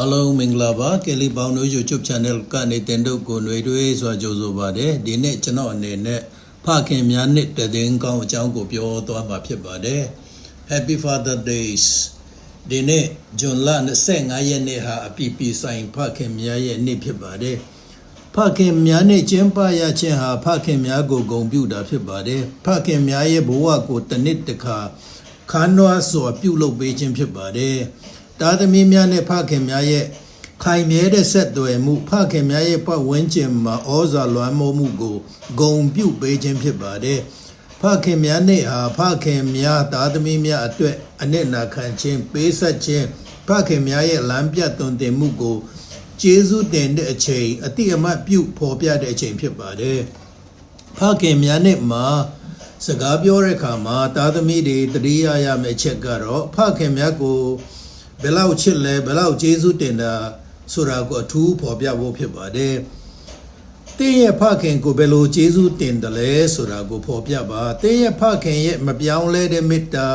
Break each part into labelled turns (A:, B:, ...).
A: အားလုံးမင်္ဂလာပါကယ်လီပေါင်းတို့ YouTube Channel ကနေတင်တို့ကိုຫນွေတွေးစွာကြိုဆိုပါတယ်ဒီနေ့ကျွန်တော်အနေနဲ့ဖခင်များနှစ်တည်င်းကောင်းအကြောင်းကိုပြောသွားမှာဖြစ်ပါတယ် Happy Father Days ဒီနေ့ဇွန်လ25ရက်နေ့ဟာအပြည့်ပြည့်ဆိုင်ဖခင်များရဲ့နေ့ဖြစ်ပါတယ်ဖခင်များနဲ့ကျင်းပရခြင်းဟာဖခင်များကိုဂုဏ်ပြုတာဖြစ်ပါတယ်ဖခင်များရဲ့ဘဝကိုတစ်နှစ်တစ်ခါခါနွားစွာပြုလုပ်ပေးခြင်းဖြစ်ပါတယ် တာသမီများနဲ့ဖခင်များရဲ့ခိုင်မြဲတဲ့ဆက်သွယ်မှုဖခင်များရဲ့ပတ်ဝန်းကျင်မှာဩဇာလွှမ်းမိုးမှုကိုဂုဏ်ပြုပေးခြင်းဖြစ်ပါတယ်ဖခင်များနဲ့ဟာဖခင်များတာသမီများအတွက်အနစ်နာခံခြင်းပေးဆက်ခြင်းဖခင်များရဲ့လမ်းပြသွန်သင်မှုကိုကျေးဇူးတင်တဲ့အချိန်အတိအမတ်ပြုဖော်ပြတဲ့အချိန်ဖြစ်ပါတယ်။ဖခင်များနဲ့မှာစကားပြောတဲ့အခါမှာတာသမီတွေတတိယရမယ့်အချက်ကတော့ဖခင်များကို ဘယ်လောက်ချစ်လဲဘယ်လောက်ကျေးဇူးတင်တာဆိုတာကိုအထူးဖော်ပြဖို့ဖြစ်ပါတယ်။တင်းရဲ့ဖခင်ကိုဘယ်လိုကျေးဇူးတင်တယ်လဲဆိုတာကိုဖော်ပြပါ။တင်းရဲ့ဖခင်ရဲ့မပြောင်းလဲတဲ့မေတ္တာ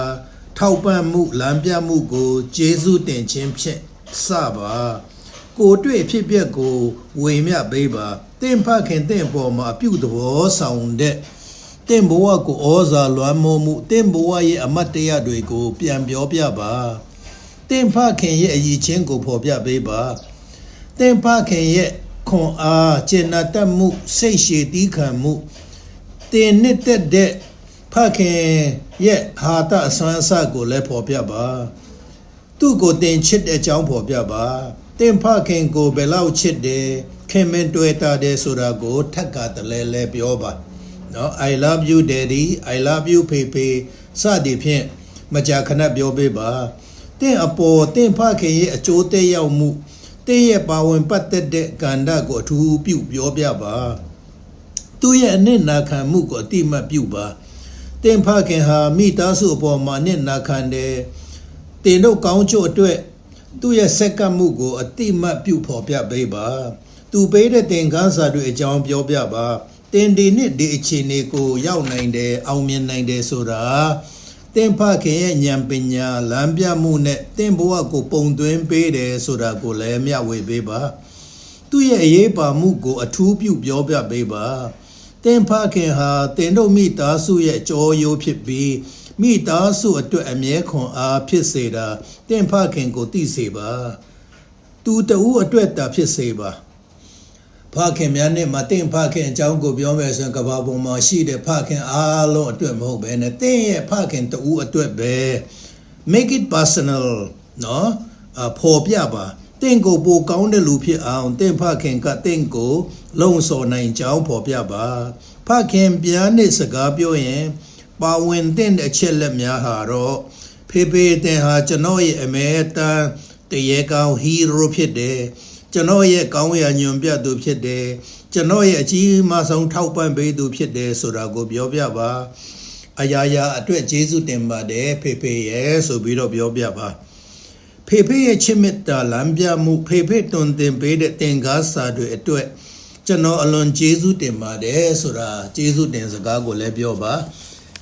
A: ထောက်ပံ့မှုလမ်းပြမှုကိုကျေးဇူးတင်ခြင်းဖြင့်စပါ။ကိုတွေ့အဖြစ်အပျက်ကိုဝေမျှပေးပါတင့်ဖခင်တင့်ပေါ်မှာအပြုသဘောဆောင်တဲ့တင့်ဘဝကိုဩဇာလွှမ်းမိုးမှုတင့်ဘဝရဲ့အမတ်တရားတွေကိုပြန်ပြောပြပါတ င့်ဖခင်ရဲ့အည်ချင်းကိုဖော်ပြပေးပါသင်ဖခင်ရဲ့ခွန်အားကျင့်နာတတ်မှုစိတ်ရှည်တီးခံမှုတင်နှစ်သက်တဲ့ဖခင်ရဲ့ဟာတအစွမ်းအစကိုလည်းဖော်ပြပါသူ့ကိုတင်ချစ်တဲ့အကြောင်းဖော်ပြပါသင်ဖခင်ကိုဘယ်လောက်ချစ်တယ်ခင်မင်တွေ့တာတယ်ဆိုတာကိုထပ်ကတလဲလဲပြောပါနော် I love you daddy I love you ဖေဖေစသည်ဖြင့်မကြာခဏပြောပေးပါ တင့်အပေါ်တင့်ဖခင်ရဲ့အကျိုးသက်ရောက်မှုတင့်ရဲ့ပါဝင်ပတ်သက်တဲ့ကန္တကိုအထူးပြုပြောပြပါသူ့ရဲ့အနစ်နာခံမှုကိုအတိမတ်ပြုပါတင်ဖခင်ဟာမိသားစုအပေါ်မှာအနစ်နာခံတယ်တင်တို့ကောင်းချို့အတွက်သူ့ရဲ့စက္ကပ်မှုကိုအတိမတ်ပြုဖော်ပြပေးပါသူပေးတဲ့တင်ကားစာတွေအကြောင်းပြောပြပါတင်ဒီနှစ်ဒီအခြေအနေကိုရောက်နိုင်တယ်အောင်မြင်နိုင်တယ်ဆိုတာ တင်ဖခင်ရဲ့ဉာဏ်ပညာလမ်းပြမှုနဲ့တင်ဘဝကိုပုံသွင်းပေးတယ်ဆိုတာကိုလည်းမျှဝေပေးပါသူ့ရဲ့အရေးပါမှုကို အထူးပြုပြောပြပေးပါတင်ဖခင်ဟာတင်တို့မိသားစုရဲ့ကြောရိုးဖြစ်ပြီးမိသားစုအတွက်အမြဲခွန်အားဖြစ်စေတာတင်ဖခင်ကိုသိစေပါ သူတဦးအတွက်တာဖြစ်စေပါ ဖခင်များနဲ့မတင်ဖခင်အကြောင်းကိုပြောမယ်ဆိုရင်ကဘာပေါ်မှာရှိတဲ့ဖခင်အားလုံးအတွက်မဟုတ်ဘဲနဲ့တင်ရဲ့ဖခင်တဦးအတွက်ပဲ make it personal နော်အဖော်ပြပါတင့်ကိုပိုကောင်းတဲ့လူဖြစ်အောင်တင့်ဖခင်ကတင့်ကို လုံဆော်နိုင်ကြောင်းဖော်ပြပါဖခင်ပြားနဲ့စကားပြောရင် ပါဝင်တဲ့အချက်လက်များဟာတော့ဖေဖေတင်ဟာကျွန်တော်ရဲ့အမေတန်တရေကောင်းဟီးရိုးဖြစ်တယ် ကျွန်တော်ရဲ့ကောင်းရာညွန်ပြသူဖြစ်တယ်ကျွန်တော်ရဲ့အကြီးမားဆုံးထောက်ပံ့ပေးသူဖြစ်တယ်ဆိုတာကိုပြောပြပါအရာရာအတွက်ကျေးဇူးတင်ပါတယ်ဖေဖေရဲ့ဆိုပြီးတော့ပြောပြပါဖေဖေရဲ့ချစ်မေတ္တာလမ်းပြမှုဖေဖေတွင်တင်ပေးတဲ့သင်္ကားစာတွေအတွက်ကျွန်တော်အလွန်ကျေးဇူးတင်ပါတယ်ဆိုတာကျေးဇူးတင်စကားကိုလည်းပြောပါ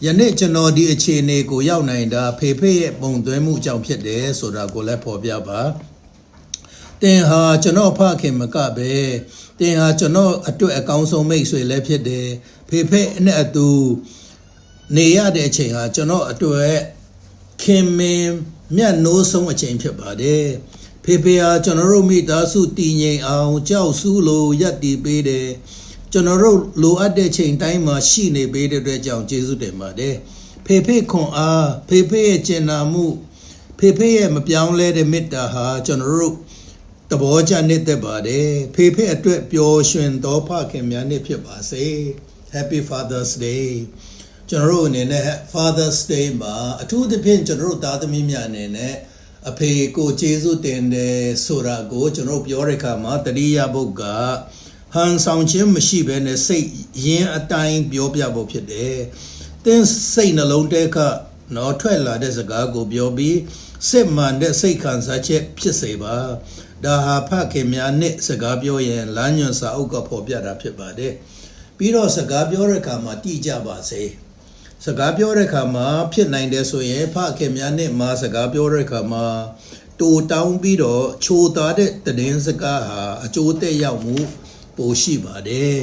A: ယနေ့ကျွန်တော်ဒီအခြေအနေကိုရောက်နိုင်တာဖေဖေရဲ့ပုံသွင်းမှုကြောင့်ဖြစ်တယ်ဆိုတာကိုလည်းဖော်ပြပါ တင်ဟာကျွန်တော်ဖခင်မကပဲတင်ဟာကျွန်တော်အတွက်အကောင်းဆုံးမိတ်ဆွေလည်းဖြစ်တယ်ဖေဖေနဲ့အတူနေရတဲ့အချိန်ဟာကျွန်တော်အတွက်ခင်မင်မြတ်နိုးဆုံးအချိန်ဖြစ်ပါတယ်ဖေဖေဟာကျွန်တော်တို့မိသားစုတည်ငြိမ်အောင်ကြောက်စူးလို့ရက်တည်ပေးတယ်ကျွန်တော်တို့လိုအပ်တဲ့ချိန်တိုင်းမှာရှိနေပေးတဲ့အတွက်ကြောင့်ကျေးဇူးတင်ပါတယ်ဖေဖေခွန်အားဖေဖေရဲ့ကျင်နာမှုဖေဖေရဲ့မပြောင်းလဲတဲ့မေတ္တာဟာကျွန်တော်တို့ တဘောကြနေတတ်ပါတယ်ဖေဖေအတွက်ပျော်ရွှင်သောဖခင်များနေ့ဖြစ်ပါစေ Happy Father's Day ကျွန်တော်တို့အနေနဲ့ Father's Day မှာအထူးသဖြင့်ကျွန်တော်တို့သားသမီးများအနေနဲ့အဖေကိုကျေးဇူးတင်တယ်ဆိုတာကိုကျွန်တော်တို့ပြောတဲ့အခါမှာတတိယဘုတ်ကဟန်ဆောင်ခြင်းမရှိဘဲနဲ့စိတ်ရင်းအတိုင်းပြောပြဖို့ဖြစ်တယ်။တင်းစိတ်နှလုံးထဲကနော်ထွက်လာတဲ့စကားကိုပြောပြီးစစ်မှန်တဲ့စိတ်ခံစားချက်ဖြစ်စေပါ။ ဒါဟာဖခင်များနဲ့စကားပြောရင်လမ်းညွှန်စာအုပ်ကဖော်ပြတာဖြစ်ပါတယ်။ပြီးတော့စကားပြောတဲ့အခါမှာတည်ကြပါစေ။စကားပြောတဲ့အခါမှာဖြစ်နိုင်တယ်ဆိုရင်ဖခင်များနဲ့မာစကားပြောတဲ့အခါမှာတတိုတောင်းပြီးတော့ချိုသားတဲ့တည်င်းစကားဟာအကျိုးသက်ရောက်မှုပိုရှိပါတယ်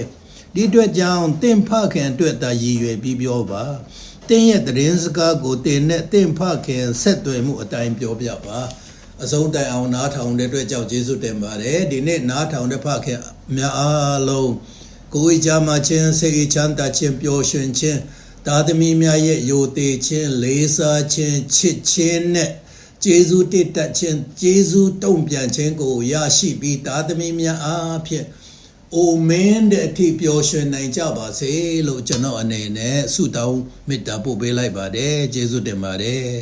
A: ဒီအတွက်ကြောင့်တင့်ဖခင်အတွက်သာရည်ရွယ်ပြီးပြောပါတင်းရဲ့တည်င်းစကားကိုတင်နဲ့တင့်ဖခင်ဆက်သွယ်မှုအတိုင်းပြောပြပါ အဆုံးတိုင်အောင်နားထောင်တဲ့အတွက်ကြောင့်ကျေးဇူးတင်ပါတယ်ဒီနေ့နားထောင်တဲ့ဖခင်များအားလုံးကိုယ်ကြမှာချင်းစိတ်ချမ်းသာခြင်းပျော်ရွှင်ခြင်းသာသမီများရဲ့ယိုသေးခြင်းလေးစားခြင်းချစ်ခြင်းနဲ့ကျေးဇူးတည်တတ်ခြင်းကျေးဇူးတုံ့ပြန်ခြင်းကိုရရှိပြီးသာသမီများအားဖြင့်အိုမင်းတဲ့အထိပျော်ရွှင်နိုင်ကြပါစေလို့ကျွန်တော်အနေနဲ့ဆုတောင်းမေတ္တာပို့ပေးလိုက်ပါတယ်ကျေးဇူးတင်ပါတယ်